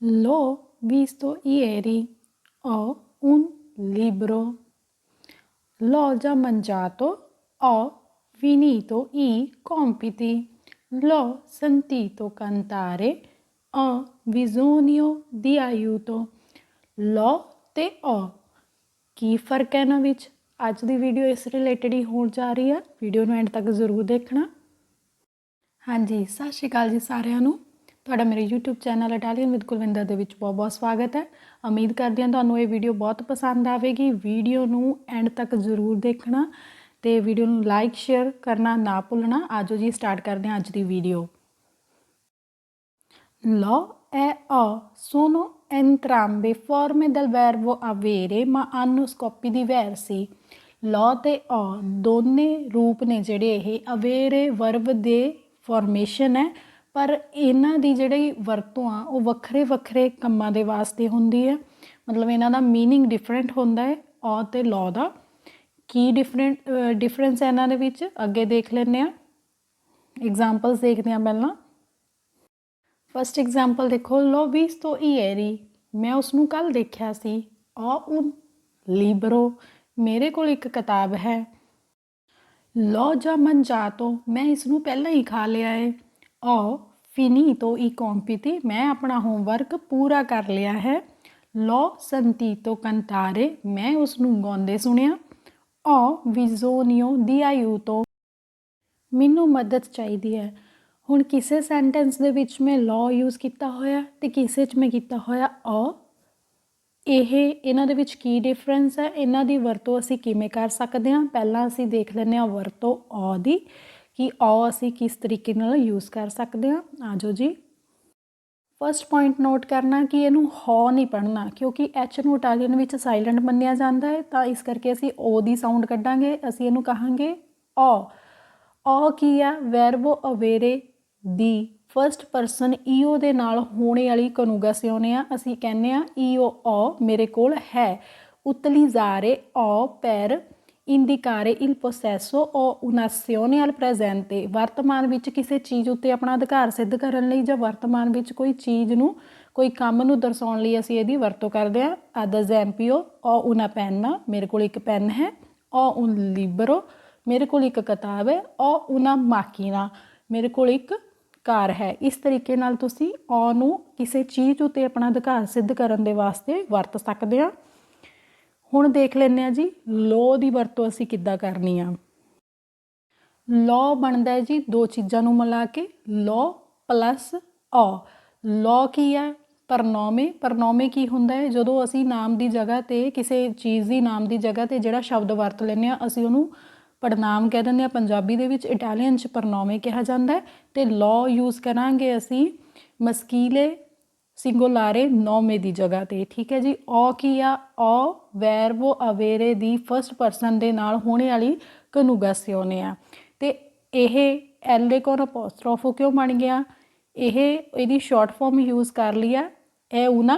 L'ho visto ieri. Ho un libro. L'ho già mangiato. Ho finito i compiti. L'ho sentito cantare. Ho bisogno di aiuto. ਲੋ ਤੇ ਓ ਕੀ ਫ਼ਰਕ ਹੈ ਇਹਨਾਂ ਵਿੱਚ ਅੱਜ ਦੀ ਵੀਡੀਓ ਇਸ ਰਿਲੇਟਡ ਹੀ ਹੋਣ ਜਾ ਰਹੀ ਹੈ ਵੀਡੀਓ ਨੂੰ ਐਂਡ ਤੱਕ ਜ਼ਰੂਰ ਦੇਖਣਾ ਹਾਂਜੀ ਸਤਿ ਸ਼੍ਰੀ ਅਕਾਲ ਜੀ ਸਾਰਿਆਂ ਨੂੰ ਤੁਹਾਡਾ ਮੇਰੇ YouTube channel Italian with Kulwinder ਦੇ ਵਿੱਚ ਬਹੁਤ ਬਹੁਤ ਸਵਾਗਤ ਹੈ। ਉਮੀਦ ਕਰਦੀ ਹਾਂ ਤੁਹਾਨੂੰ ਇਹ ਵੀਡੀਓ ਬਹੁਤ ਪਸੰਦ ਆਵੇਗੀ। ਵੀਡੀਓ ਨੂੰ ਐਂਡ ਤੱਕ ਜ਼ਰੂਰ ਦੇਖਣਾ ਤੇ ਵੀਡੀਓ ਨੂੰ ਲਾਈਕ ਸ਼ੇਅਰ ਕਰਨਾ ਨਾ ਭੁੱਲਣਾ। ਆਜੋ ਜੀ ਸਟਾਰਟ ਕਰਦੇ ਹਾਂ ਅੱਜ ਦੀ video Lo e o sono entrambe forme del verbo avere ma hanno scopi diversi. Lo ਤੇ o ਦੋਨੇ ਰੂਪ ਨੇ ਜਿਹੜੇ ਇਹ। ਅਵੇਰੇ ਵਰਬ ਦੇ ਫਾਰਮੇਸ਼ਨ ਹੈ। ਪਰ ਇਹਨਾਂ ਦੀ ਜਿਹੜੀ ਵਰਤੋਂ ਆ ਉਹ ਵੱਖਰੇ ਵੱਖਰੇ ਕੰਮਾਂ ਦੇ ਵਾਸਤੇ ਹੁੰਦੀ ਹੈ ਮਤਲਬ ਇਹਨਾਂ ਦਾ मीनिंग ਡਿਫਰੈਂਟ ਹੁੰਦਾ ਹੈ ਔ ਤੇ ਲੋ ਦਾ ਕੀ ਡਿਫਰੈਂਟ ਡਿਫਰੈਂਸ ਹੈ ਇਹਨਾਂ ਦੇ ਵਿੱਚ ਅੱਗੇ ਦੇਖ ਲੈਂਦੇ ਆ ਐਗਜ਼ਾਮਪਲਸ ਦੇਖਦੇ ਆ ਪਹਿਲਾਂ ਫਸਟ ਐਗਜ਼ਾਮਪਲ ਦੇਖੋ ਲੋ ਵਿਸਤੋ ਇਏਰੀ ਮੈਂ ਉਸ ਨੂੰ ਕੱਲ ਦੇਖਿਆ ਸੀ ਆ ਉਨ ਲਿਬਰੋ ਮੇਰੇ ਕੋਲ ਇੱਕ ਕਿਤਾਬ ਹੈ ਲੋ ਜਾ ਮੰਜਾਤੋ ਮੈਂ ਇਸ ਨੂੰ ਪਹਿਲਾਂ ਹੀ ਖਾ ਲਿਆ ਹੈ ਆ ਫਿਨੀਤੋ ਈ compiti ਮੈਂ ਆਪਣਾ ਹੋਮਵਰਕ ਪੂਰਾ ਕਰ ਲਿਆ ਹੈ। ਲੋ ਸੰਤੀਤੋ ਕੰਤਾਰੇ ਮੈਂ ਉਸ ਨੂੰ ਗਾਉਂਦੇ ਸੁਣਿਆ। ਆ ਵਿਜ਼ੋਨੀਓ ਦੀ ਆਇੂਤੋ ਮੈਨੂੰ ਮਦਦ ਚਾਹੀਦੀ ਹੈ। ਹੁਣ ਕਿਸੇ ਸੈਂਟੈਂਸ ਦੇ ਵਿੱਚ ਮੈਂ ਲਾਅ ਯੂਜ਼ ਕੀਤਾ ਹੋਇਆ ਤੇ ਕਿਸੇ 'ਚ ਮੈਂ ਕੀਤਾ ਹੋਇਆ ਆ ਇਹ ਇਹਨਾਂ ਦੇ ਵਿੱਚ ਕੀ ਡਿਫਰੈਂਸ ਹੈ? ਇਹਨਾਂ ਦੀ ਵਰਤੋਂ ਅਸੀਂ ਕਿਵੇਂ ਕਰ ਸਕਦੇ ਹਾਂ? ਪਹਿਲਾਂ ਅਸੀਂ ਦੇਖ ਲੈਂਦੇ ਹਾਂ ਵਰਤੋਂ ਆ ਦੀ। ਕਿ ਆ ਅਸੀਂ ਕਿਸ ਤਰੀਕੇ ਨਾਲ ਯੂਜ਼ ਕਰ ਸਕਦੇ ਹਾਂ। ਆਜੋ ਜੀ। ਫਸਟ ਪੁਆਇੰਟ ਨੋਟ ਕਰਨਾ ਕਿ ਇਹਨੂੰ ਹੌ ਨਹੀਂ ਪੜਨਾ ਕਿਉਂਕਿ ਐਚ ਨੂੰ ਇਟਾਲੀਅਨ ਵਿੱਚ ਸਾਇਲੈਂਟ ਮੰਨਿਆ ਜਾਂਦਾ ਹੈ। ਤਾਂ ਇਸ ਕਰਕੇ ਅਸੀਂ ਓ ਦੀ ਸਾਊਂਡ ਕੱਢਾਂਗੇ, ਅਸੀਂ ਇਹਨੂੰ ਕਹਾਂਗੇ ਆ ਆ ਕੀ ਆ ਵੈਰਬੋ ਅਵੇਰੇ ਦੀ ਫਰਸਟ ਪਰਸਨ ਈਓ ਦੇ ਨਾਲ ਹੋਣੇ ਵਾਲੀ ਕਨੂਗਾ ਕਨੂਗਾਸਿਓਨੇ ਆ। ਅਸੀਂ ਕਹਿੰਦੇ ਆ ਈਓ ਆ ਮੇਰੇ ਕੋਲ ਹੈ। ਉਤਲੀ utilizzare o, ਪੈਰ indicare il possesso o un'azione al presente. ਵਰਤਮਾਨ ਵਿੱਚ ਕਿਸੇ ਚੀਜ਼ ਉੱਤੇ ਆਪਣਾ ਅਧਿਕਾਰ ਸਿੱਧ ਕਰਨ ਲਈ ਜਾਂ ਵਰਤਮਾਨ ਵਿੱਚ ਕੋਈ ਚੀਜ਼ ਨੂੰ, ਕੋਈ ਕੰਮ ਨੂੰ ਦਰਸਾਉਣ ਲਈ ਅਸੀਂ ਇਹਦੀ ਵਰਤੋਂ ਕਰਦੇ ਹਾਂ। Ad esempio, ho una penna, ਮੇਰੇ ਕੋਲ ਇੱਕ ਪੈਨ ਹੈ। Ho un libro, ਮੇਰੇ ਕੋਲ ਇੱਕ ਕਿਤਾਬ ਹੈ। ਹੋ una macchina, ਮੇਰੇ ਕੋਲ ਇੱਕ ਕਾਰ ਹੈ। ਇਸ ਤਰੀਕੇ ਨਾਲ ਤੁਸੀਂ ਔ ਨੂੰ ਕਿਸੇ ਚੀਜ਼ ਉਤੇ ਆਪਣਾ ਅਧਿਕਾਰ ਸਿੱਧ ਕਰਨ ਦੇ ਵਾਸਤੇ ਵਰਤ ਸਕਦੇ ਆ ਹੁਣ ਦੇਖ ਲੈਂਦੇ ਆ ਜੀ ਲੋ ਦੀ ਵਰਤੋਂ ਅਸੀਂ ਕਿੱਦਾਂ ਕਰਨੀ ਆ। ਲੋ ਬਣਦਾ ਹੈ ਜੀ ਦੋ ਚੀਜ਼ਾਂ ਨੂੰ ਮਿਲਾ ਕੇ ਲੋ ਪਲੱਸ ਔ ਲੋ ਕੀ ਹੈ? ਪਰਨੋਮੇ। ਪਰਨੋਮੇ ਕੀ ਹੁੰਦਾ ਹੈ? ਜਦੋਂ ਅਸੀਂ ਨਾਮ ਦੀ ਜਗ੍ਹਾ ਤੇ, ਕਿਸੇ ਚੀਜ਼ ਦੀ ਨਾਮ ਦੀ ਜਗ੍ਹਾ ਤੇ ਜਿਹੜਾ ਸ਼ਬਦ ਵਰਤ ਲੈਂਦੇ ਆ ਅਸੀਂ ਉਹਨੂੰ ਪੜਨਾਮ ਕਹਿ ਦਿੰਦੇ ਆ ਪੰਜਾਬੀ ਦੇ ਵਿੱਚ ਇਟਾਲੀਅਨ ਚ ਪਰਨੋਮੇ ਕਿਹਾ ਜਾਂਦਾ ਹੈ। ਤੇ ਲੋ ਯੂਜ਼ ਕਰਾਂਗੇ ਅਸੀਂ ਮਸਕੀਲੇ ਸਿੰਗੂਲਾਰੇ ਨੋਮੇ ਦੀ ਜਗ੍ਹਾ ਤੇ ਠੀਕ ਹੈ ਜੀ ਔ ਕੀ ਆ ਔ ਵੈਰਬੋ ਅਵੇਰੇ ਦੀ ਫਰਸਟ ਪਰਸਨ ਦੇ ਨਾਲ ਹੋਣੇ ਵਾਲੀ ਕਨੂਗਾਸਿਓਨੇ ਆ ਤੇ ਇਹ ਐਲੇ ਕੋਨ ਅਪੋਸਟ੍ਰੋਫੋ ਕਿਉਂ ਬਣ ਗਿਆ ਇਹ ਇਹਦੀ ਸ਼ਾਰਟ ਫਾਰਮ ਯੂਜ਼ ਕਰ ਲਿਆ ਇਹ una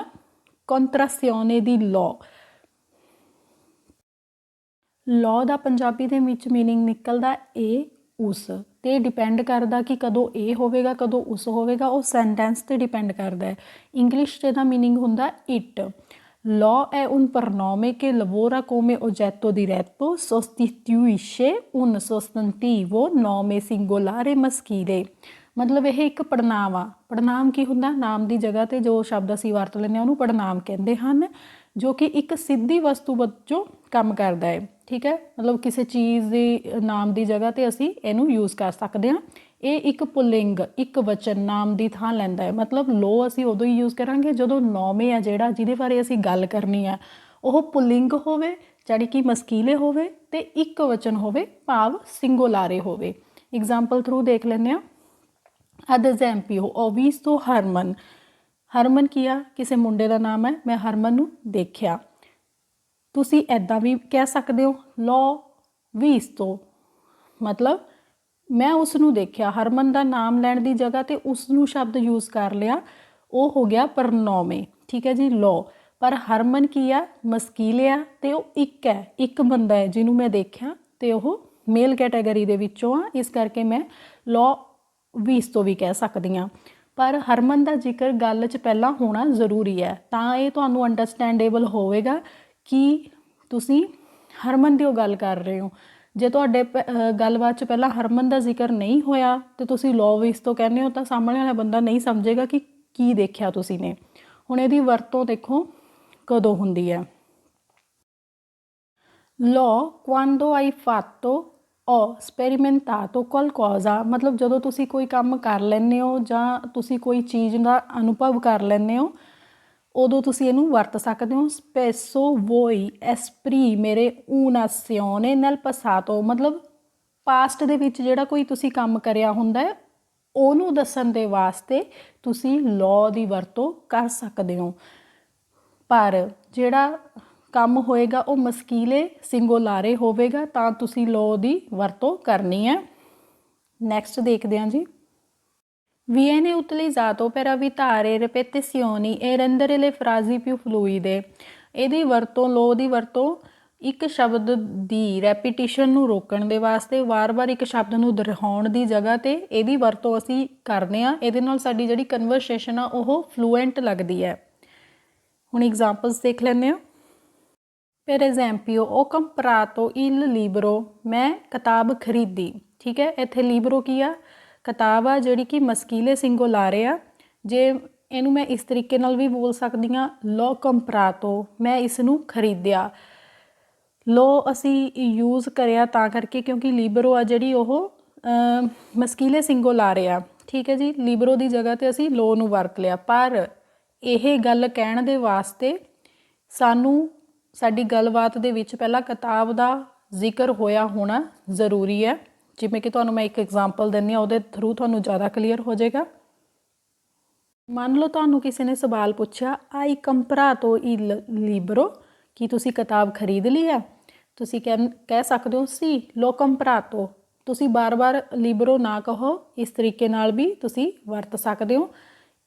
contrazione ਦੀ ਲੋ ਲੋ ਦਾ ਪੰਜਾਬੀ ਦੇ ਵਿੱਚ मीनिंग ਨਿਕਲਦਾ ਇਹ ਉਸ ਤੇ ਡਿਪੈਂਡ ਕਰਦਾ ਕਿ ਕਦੋਂ ਇਹ ਹੋਵੇਗਾ ਕਦੋਂ ਉਸ ਹੋਵੇਗਾ ਉਹ ਸੈਂਟੈਂਸ ਤੇ ਡਿਪੈਂਡ ਕਰਦਾ ਹੈ ਇੰਗਲਿਸ਼ ਤੇ ਦਾ मीनिंग ਹੁੰਦਾ it Lo è un pronome che lavora come oggetto diretto, sostituisce un sostantivo nome singolare maschile. ਮਤਲਬ ਇਹ ਇੱਕ ਪੜਨਾਮ ਆ ਪੜਨਾਮ ਕੀ ਹੁੰਦਾ ਨਾਮ ਦੀ ਜਗ੍ਹਾ ਤੇ ਜੋ ਸ਼ਬਦ ਅਸੀਂ ਵਰਤ ਲੈਂਦੇ ਆ ਉਹਨੂੰ ਪੜਨਾਮ ਕਹਿੰਦੇ ਹਨ ਜੋ ਕਿ ਇੱਕ ਸਿੱਧੀ ਵਸਤੂ ਵਜੋਂ ਕੰਮ ਕਰਦਾ ਹੈ, ਠੀਕ ਹੈ? ਮਤਲਬ ਕਿਸੇ ਚੀਜ਼ ਦੇ ਨਾਮ ਦੀ ਜਗ੍ਹਾ ਤੇ ਅਸੀਂ ਇਹਨੂੰ ਯੂਜ਼ ਕਰ ਸਕਦੇ ਹਾਂ। ਇਹ ਇੱਕ ਪੁਲਿੰਗ, ਇੱਕ ਵਚਨ ਨਾਮ ਦੀ ਥਾਂ ਲੈਂਦਾ ਹੈ। ਮਤਲਬ ਲੋ ਅਸੀਂ ਉਦੋਂ ਹੀ ਯੂਜ਼ ਕਰਾਂਗੇ ਜਦੋਂ ਨੌਵੇਂ ਆ ਜਿਹੜਾ ਜਿਹਦੇ ਬਾਰੇ ਅਸੀਂ ਗੱਲ ਕਰਨੀ ਆ। ਉਹ ਪੁਲਿੰਗ ਹੋਵੇ ਜਿਹੜੀ ਕਿ ਮਸਕੀਲੇ ਹੋਵੇ ਤੇ ਇੱਕ ਵਚਨ ਹੋਵੇ, ਭਾਵ ਸਿੰਗੂਲਾਰੇ ਹੋਵੇ। ਐਗਜ਼ਾਮਪਲ ਥਰੂ ਦੇਖ ਲੈਂਦੇ ਆ ad esempio ho visto Herman ਹਰਮਨ ਕੀ ਆ? ਕਿਸੇ ਮੁੰਡੇ ਦਾ ਨਾਮ ਹੈ। ਮੈਂ ਹਰਮਨ ਨੂੰ ਦੇਖਿਆ। ਤੁਸੀਂ ਐਦਾਂ ਵੀ ਕਹਿ ਸਕਦੇ ਹੋ ਲੋ ਤੋਂ। ਮਤਲਬ ਮੈਂ ਉਸ ਨੂੰ ਦੇਖਿਆ, ਹਰਮਨ ਦਾ ਨਾਮ ਲੈਣ ਦੀ ਜਗ੍ਹਾ ਤੇ ਉਸ ਨੂੰ ਸ਼ਬਦ ਯੂਜ਼ ਕਰ ਲਿਆ। ਉਹ ਹੋ ਗਿਆ ਪਰਨੋਮੇ ਠੀਕ ਹੈ ਜੀ ਲੋ ਪਰ ਹਰਮਨ ਕੀ ਆ? ਮਸਕੀਲਿਆ ਤੇ ਉਹ ਇੱਕ ਹੈ, ਇੱਕ ਬੰਦਾ ਹੈ ਜਿਹਨੂੰ ਮੈਂ ਦੇਖਿਆ ਤੇ ਉਹ ਮੇਲ ਕੈਟਾਗਰੀ ਦੇ ਵਿੱਚੋਂ ਆ। ਇਸ ਕਰਕੇ ਮੈਂ ਲੋ 20 ਤੋਂ ਵੀ ਕਹਿ ਸਕਦੀ ਹਾਂ। ਪਰ ਹਰਮਨ ਦਾ ਜ਼ਿਕਰ ਗੱਲ 'ਚ ਪਹਿਲਾਂ ਹੋਣਾ ਜ਼ਰੂਰੀ ਹੈ। ਤਾਂ ਇਹ ਤੁਹਾਨੂੰ ਅੰਡਰਸਟੈਂਡੇਬਲ ਹੋਵੇਗਾ ਕਿ ਤੁਸੀਂ ਹਰਮਨ ਦੀ ਉਹ ਗੱਲ ਕਰ ਰਹੇ ਹੋ? ਜੇ ਤੁਹਾਡੇ ਪ- ਗੱਲਬਾਤ 'ਚ ਪਹਿਲਾਂ ਹਰਮਨ ਦਾ ਜ਼ਿਕਰ ਨਹੀਂ ਹੋਇਆ ਤੇ ਤੁਸੀਂ ਲੋਵਿਸ ਤੋਂ ਕਹਿੰਦੇ ਹੋ ਤਾਂ ਸਾਹਮਣੇ ਵਾਲਾ ਬੰਦਾ ਨਹੀਂ ਸਮਝੇਗਾ ਕਿ ਕੀ ਦੇਖਿਆ ਤੁਸੀਂ ਨੇ। ਹੁਣ ਇਹਦੀ ਵਰਤੋਂ ਦੇਖੋ ਕਦੋਂ ਹੁੰਦੀ ਹੈ। L'ho quando hai fatto ho sperimentato qualcosa ਮਤਲਬ ਜਦੋਂ ਤੁਸੀਂ ਕੋਈ ਕੰਮ ਕਰ ਲੈਂਦੇ ਹੋ ਜਾਂ ਤੁਸੀਂ ਕੋਈ ਚੀਜ਼ ਦਾ ਅਨੁਭਵ ਕਰ ਲੈਂਦੇ ਹੋ ਉਦੋਂ ਤੁਸੀਂ ਇਹਨੂੰ ਵਰਤ ਸਕਦੇ ਹੋ। ਸਪੈਸੋ spesso voi esprimere un'azione nel passato ਮਤਲਬ ਪਾਸਟ ਦੇ ਵਿੱਚ ਜਿਹੜਾ ਕੋਈ ਤੁਸੀਂ ਕੰਮ ਕਰਿਆ ਹੁੰਦਾ ਹੈ, ਉਹਨੂੰ ਦੱਸਣ ਦੇ ਵਾਸਤੇ ਤੁਸੀਂ law ਦੀ ਵਰਤੋਂ ਕਰ ਸਕਦੇ ਹੋ। ਪਰ ਜਿਹੜਾ ਕੰਮ ਹੋਏਗਾ, ਉਹ ਮਸਕੀਲੇ ਸਿੰਗੋਲਾਰੇ ਹੋਵੇਗਾ, ਤਾਂ ਤੁਸੀਂ ਲੋ ਦੀ ਵਰਤੋਂ ਕਰਨੀ ਹੈ। ਨੈਕਸਟ ਦੇਖਦੇ ਹਾਂ ਜੀ। Viene utilizzato per evitare ripetizioni e rendere le frasi più fluide. ਇਹਦੀ ਵਰਤੋਂ ਲੋ ਦੀ ਵਰਤੋਂ ਇੱਕ ਸ਼ਬਦ ਦੀ ਰੈਪੀਟੀਸ਼ਨ ਨੂੰ ਰੋਕਣ ਦੇ ਵਾਸਤੇ ਵਾਰ-ਵਾਰ ਇੱਕ ਸ਼ਬਦ ਨੂੰ ਦੁਹਰਾਉਣ ਦੀ ਜਗ੍ਹਾ ਤੇ ਇਹਦੀ ਵਰਤੋਂ ਅਸੀਂ ਕਰਦੇ ਆ ਇਹਦੇ ਨਾਲ ਸਾਡੀ ਜਿਹੜੀ ਕਨਵਰਸੇਸ਼ਨ ਆ ਉਹ ਫਲੂਐਂਟ ਲੱਗਦੀ ਹੈ। ਹੁਣ ਐਗਜ਼ਾਮਪਲਸ ਦੇਖ ਲੈਂਦੇ ਹਾਂ। Per esempio, ho ਕੰਪਰਾਤੋ ਇਲ ਲੀਬਰੋ ਮੈਂ ਕਿਤਾਬ ਖਰੀਦੀ। ਠੀਕ ਹੈ ਇੱਥੇ ਲੀਬਰੋ ਕੀ ਆ? ਕਿਤਾਬ ਆ ਜਿਹੜੀ ਕਿ ਮਸਕੀਲੇ ਸਿੰਗੋਲਾਰੇ ਆ ਜੇ ਇਹਨੂੰ ਮੈਂ ਇਸ ਤਰੀਕੇ ਨਾਲ ਵੀ ਬੋਲ ਸਕਦੀ ਆ ਲੋ ਕੰਪਰਾਤੋ ਮੈਂ ਇਸ ਨੂੰ ਖਰੀਦਿਆ। ਲੋ ਅਸੀਂ ਯੂਜ਼ ਕਰਿਆ ਤਾਂ ਕਰਕੇ ਕਿਉਂਕਿ ਲੀਬਰੋ ਆ ਜਿਹੜੀ ਉਹ ਅਮ, ਮਸਕੀਲੇ ਸਿੰਗੋਲਾਰੇ ਆ। ਠੀਕ ਹੈ ਜੀ ਲੀਬਰੋ ਦੀ ਜਗ੍ਹਾ ਤੇ ਅਸੀਂ ਲੋ ਨੂੰ ਵਰਤ ਲਿਆ। ਪਰ ਇਹ ਗੱਲ ਕਹਿਣ ਦੇ ਵਾਸਤੇ ਸਾਨੂੰ ਸਾਡੀ ਗੱਲਬਾਤ ਦੇ ਵਿੱਚ ਪਹਿਲਾਂ ਕਿਤਾਬ ਦਾ ਜ਼ਿਕਰ ਹੋਇਆ ਹੋਣਾ ਜ਼ਰੂਰੀ ਹੈ। ਜਿਵੇਂ ਕਿ ਤੁਹਾਨੂੰ ਮੈਂ ਇੱਕ ਐਗਜ਼ਾਮਪਲ ਦਿੰਦੀ ਹਾਂ, ਉਹਦੇ ਥਰੂ ਤੁਹਾਨੂੰ ਜ਼ਿਆਦਾ ਕਲੀਅਰ ਹੋ ਜਾਏਗਾ। ਮੰਨ ਲਓ ਤੁਹਾਨੂੰ ਕਿਸੇ ਨੇ ਸਵਾਲ ਪੁੱਛਿਆ ਆਈ ਕੰਪਰਾ ਤੋਂ ਈ ਲਿਬਰੋ, ਕੀ ਤੁਸੀਂ ਕਿਤਾਬ ਖਰੀਦ ਲਈ ਹੈ? ਤੁਸੀਂ ਕਹਿ ਕਹਿ ਸਕਦੇ ਹੋ, ਸੀ ਲੋ ਕੰਪਰਾ ਤੋਂ। ਤੁਸੀਂ ਬਾਰ-ਬਾਰ ਲਿਬਰੋ ਨਾ ਕਹੋ, ਇਸ ਤਰੀਕੇ ਨਾਲ ਵੀ ਤੁਸੀਂ ਵਰਤ ਸਕਦੇ ਹੋ।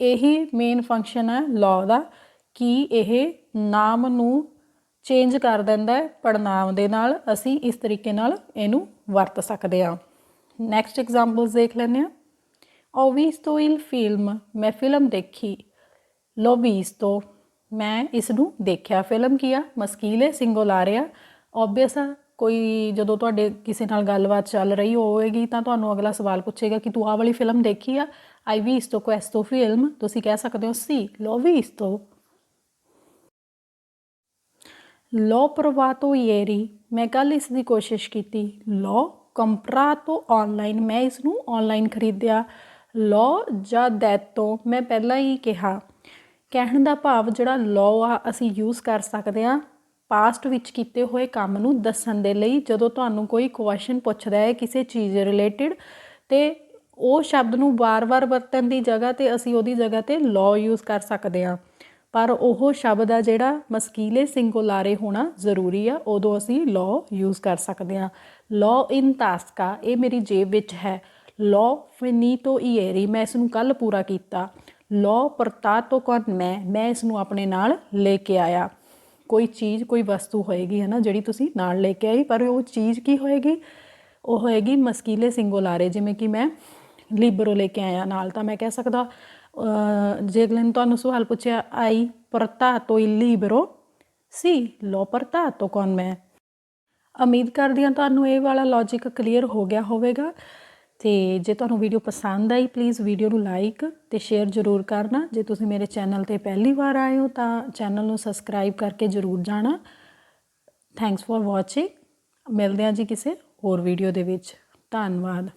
ਇਹੀ ਮੇਨ ਫੰਕਸ਼ਨ ਹੈ ਲਾਅ ਦਾ, ਕਿ ਇਹ ਨਾਮ ਨੂੰ ਚੇਂਜ ਕਰ ਦਿੰਦਾ ਹੈ ਪੜਨਾਮ ਦੇ ਨਾਲ, ਅਸੀਂ ਇਸ ਤਰੀਕੇ ਨਾਲ ਇਹਨੂੰ ਵਰਤ ਸਕਦੇ ਹਾਂ। ਨੈਕਸਟ ਐਗਜ਼ਾਮਪਲਸ ਦੇਖ ਲੈਂਦੇ ਹਾਂ। ਓਵੀਸ ਤੋਂ ਇਲ ਫਿਲਮ ਮੈਂ ਫਿਲਮ ਦੇਖੀ। L'ho ਤੋਂ ਮੈਂ ਇਸ ਨੂੰ ਦੇਖਿਆ। ਫਿਲਮ ਕੀ ਆ? ਮਸਕੀਲੇ ਸਿੰਗੋਲਾਰੇ ਆ ਆਬਵੀਅਸ ਆ, ਕੋਈ ਜਦੋਂ ਤੁਹਾਡੇ ਕਿਸੇ ਨਾਲ ਗੱਲਬਾਤ ਚੱਲ ਰਹੀ ਹੋਵੇਗੀ ਤਾਂ ਤੁਹਾਨੂੰ ਅਗਲਾ ਸਵਾਲ ਪੁੱਛੇਗਾ ਕਿ ਤੂੰ ਆਹ ਵਾਲੀ ਫਿਲਮ ਦੇਖੀ ਆ? ਆਈ ਵੀ ਇਸ visto questo ਫਿਲਮ ਤੁਸੀਂ ਕਹਿ ਸਕਦੇ ਹੋ ਸੀ। ਲੋਵੀ ਇਸ ਤੋਂ l'ho provato ieri. ਮੈਂ ਕੱਲ ਇਸ ਦੀ ਕੋਸ਼ਿਸ਼ ਕੀਤੀ ਲੋਅ ਕੰਪਰਾ ਤੋਂ online. ਮੈਂ ਇਸ ਨੂੰ ਆਨਲਾਈਨ ਖਰੀਦਿਆ ਜਾਂ già ਤੋਂ ਮੈਂ ਪਹਿਲਾਂ ਹੀ ਕਿਹਾ ਕਹਿਣ ਦਾ ਭਾਵ ਜਿਹੜਾ l'ho ਆ ਅਸੀਂ ਯੂਜ਼ ਕਰ ਸਕਦੇ ਆ ਪਾਸਟ ਵਿੱਚ ਕੀਤੇ ਹੋਏ ਕੰਮ ਨੂੰ ਦੱਸਣ ਦੇ ਲਈ ਜਦੋਂ ਤੁਹਾਨੂੰ ਕੋਈ ਕੁਐਸਚਨ ਪੁੱਛਦਾ ਹੈ ਕਿਸੇ ਚੀਜ਼ ਰਿਲੇਟਡ ਤੇ ਉਹ ਸ਼ਬਦ ਨੂੰ ਵਾਰ-ਵਾਰ ਵਰਤਣ ਦੀ ਜਗ੍ਹਾ ਤੇ ਅਸੀਂ ਉਹਦੀ ਜਗ੍ਹਾ ਤੇ law ਯੂਜ਼ ਕਰ ਸਕਦੇ ਆ ਪਰ ਉਹ ਸ਼ਬਦ ਆ ਜਿਹੜਾ ਮਸਕੀਲੇ ਸਿੰਗੂਲਾਰੇ ਹੋਣਾ ਜ਼ਰੂਰੀ ਆ, ਉਦੋਂ ਅਸੀਂ law ਯੂਜ਼ ਕਰ ਸਕਦੇ ਆ law ਇਨ ਤਾਸਕਾ ਇਹ ਮੇਰੀ ਜੇਬ ਵਿੱਚ ਹੈ। law finito ieri, ਮੈਂ ਇਸ ਨੂੰ ਕੱਲ ਪੂਰਾ ਕੀਤਾ। law portato con ਮੈਂ ਮੈਂ ਇਸ ਨੂੰ ਆਪਣੇ ਨਾਲ ਲੈ ਕੇ ਆਇਆ। ਕੋਈ ਚੀਜ਼, ਕੋਈ ਵਸਤੂ ਹੋਏਗੀ ਹੈ ਨਾ ਜਿਹੜੀ ਤੁਸੀਂ ਨਾਲ ਲੈ ਕੇ ਆਈ ਪਰ ਉਹ ਚੀਜ਼ ਕੀ ਹੋਏਗੀ? ਉਹ ਹੋਏਗੀ ਮਸਕੀਲੇ ਸਿੰਗੂਲਾਰੇ ਜਿਵੇਂ ਕਿ ਮੈਂ ਲਿਬਰੋ ਲੈ ਕੇ ਆਇਆ, ਨਾਲ ਤਾਂ ਮੈਂ ਕਹਿ ਸਕਦਾ ਅਹ, ਜੇ ਅਗਲੇ ਨੇ ਤੁਹਾਨੂੰ ਸਵਾਲ ਪੁੱਛਿਆ ਆਈ portato il libro? Sì l'ho portato ਕੌਣ ਮੈਂ ਉਮੀਦ ਕਰਦੀ ਹਾਂ ਤੁਹਾਨੂੰ ਇਹ ਵਾਲਾ ਲੌਜੀਕ ਕਲੀਅਰ ਹੋ ਗਿਆ ਹੋਵੇਗਾ ਤੇ ਜੇ ਤੁਹਾਨੂੰ ਵੀਡੀਓ ਪਸੰਦ ਆਈ ਪਲੀਜ਼ ਵੀਡੀਓ ਨੂੰ ਲਾਈਕ ਤੇ ਸ਼ੇਅਰ ਜ਼ਰੂਰ ਕਰਨਾ ਜੇ ਤੁਸੀਂ ਮੇਰੇ ਚੈਨਲ ਤੇ ਪਹਿਲੀ ਵਾਰ ਆਏ ਹੋ ਤਾਂ ਚੈਨਲ ਨੂੰ ਸਬਸਕ੍ਰਾਈਬ ਕਰਕੇ ਜ਼ਰੂਰ ਜਾਣਾ ਥੈਂਕਸ ਫॉर ਵਾਚਿੰਗ ਮਿਲਦੇ ਹਾਂ ਜੀ ਕਿਸੇ ਹੋਰ ਵੀਡੀਓ ਦੇ ਵਿੱਚ ਧੰਨਵਾਦ